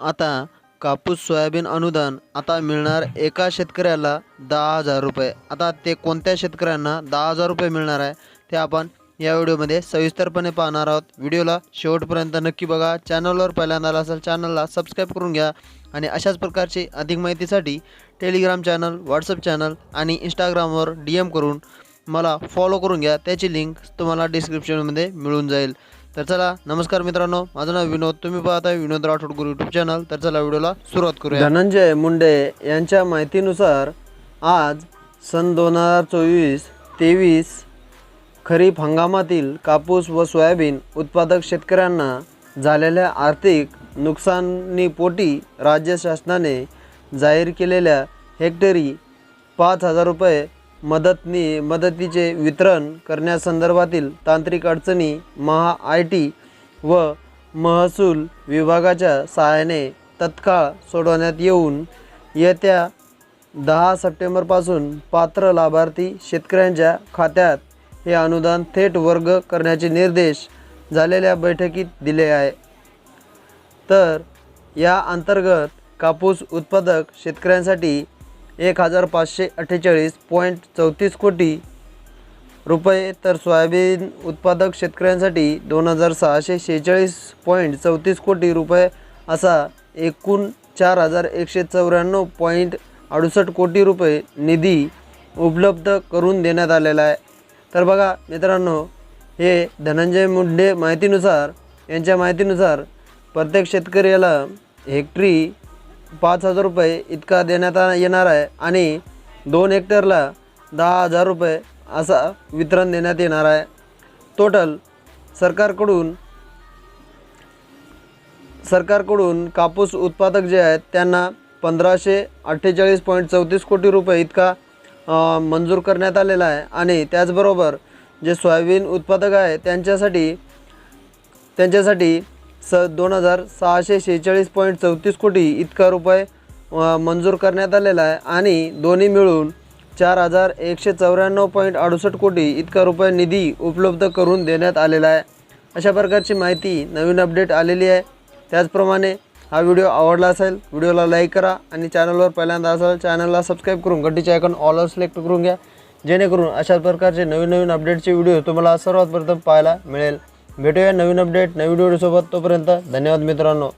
आता कापूस सोयाबीन अनुदान आता मिळणार एका शेतकऱ्याला दहा हजार रुपये. आता ते कोणत्या शेतकऱ्यांना दहा हजार रुपये मिळणार आहे ते आपण या व्हिडिओमध्ये सविस्तरपणे पाहणार आहोत. व्हिडिओला शेवटपर्यंत नक्की बघा. चॅनलवर पहिल्यांदा आला असेल चॅनलला सबस्क्राईब करून घ्या आणि अशाच प्रकारची अधिक माहितीसाठी टेलिग्राम चॅनल व्हॉट्सअप चॅनल आणि इंस्टाग्रामवर डी एम करून मला फॉलो करून घ्या. त्याची लिंक तुम्हाला डिस्क्रिप्शनमध्ये मिळून जाईल. तर चला नमस्कार मित्रांनो. माझं नाव विनोद. तुम्ही पाहताय विनोद राठोड गुरु यूट्यूब चॅनल तर चला व्हिडिओला सुरुवात करूया. धनंजय मुंडे यांच्या माहितीनुसार आज सन दोन हजार चोवीस तेवीस खरीप हंगामातील कापूस व सोयाबीन उत्पादक शेतकऱ्यांना झालेल्या आर्थिक नुकसानीपोटी राज्य शासनाने जाहीर केलेल्या हेक्टरी पाच हजार रुपये मदतनी मदतीचे वितरण करण्यासंदर्भातील तांत्रिक अडचणी महा आय टी व महसूल विभागाच्या सहाय्याने तत्काळ सोडवण्यात येऊन येत्या दहा सप्टेंबरपासून पात्र लाभार्थी शेतकऱ्यांच्या खात्यात हे अनुदान थेट वर्ग करण्याचे निर्देश झालेल्या बैठकीत दिले आहे. तर या अंतर्गत कापूस उत्पादक शेतकऱ्यांसाठी एक हजार पाचशे अठ्ठेचाळीस पॉईंट चौतीस कोटी रुपये. तर सोयाबीन उत्पादक शेतकऱ्यांसाठी दोन हजार सहाशे शेहेचाळीस पॉईंट चौतीस कोटी रुपये असा एकूण चार हजार एकशे चौऱ्याण्णव पॉईंट अडुसष्ट कोटी रुपये निधी उपलब्ध करून देण्यात आलेला आहे. तर बघा मित्रांनो हे धनंजय मुंडे माहितीनुसार यांच्या माहितीनुसार प्रत्येक शेतकऱ्याला हेक्टरी पाच हजार रुपये इतका देण्यात आ- येणार आहे आणि दोन हेक्टरला दहा हजार रुपये असा वितरण देण्यात येणार आहे. टोटल सरकारकडून सरकारकडून कापूस उत्पादक जे आहेत त्यांना पंधराशे अठ्ठेचाळीस पॉईंट चौतीस कोटी रुपये इतका मंजूर करण्यात आलेला आहे. आणि त्याचबरोबर जे सोयाबीन उत्पादक आहे त्यांच्यासाठी त्यांच्यासाठी स दोन हजार सहाशे शेहेचाळीस पॉईंट चौतीस कोटी इतका रुपये मंजूर करण्यात आलेला आहे आणि दोन्ही मिळून चार हजार एकशे चौऱ्याण्णव पॉईंट अडुसष्ट कोटी इतका रुपये निधी उपलब्ध करून देण्यात आलेला आहे. अशा प्रकारची माहिती नवीन अपडेट आलेली आहे. त्याचप्रमाणे हा व्हिडिओ आवडला असेल व्हिडिओला लाईक करा आणि चॅनलवर पहिल्यांदा असेल चॅनलला सबस्क्राईब करून घंटीचे आयकॉन ऑलवर सिलेक्ट करून घ्या जेणेकरून अशा प्रकारचे नवीन नवीन अपडेटचे व्हिडिओ तुम्हाला सर्वात प्रथम पाहायला मिळेल. भेटूया नवीन अपडेट नवीन व्हिडिओसोबत तोपर्यंत धन्यवाद मित्रांनो.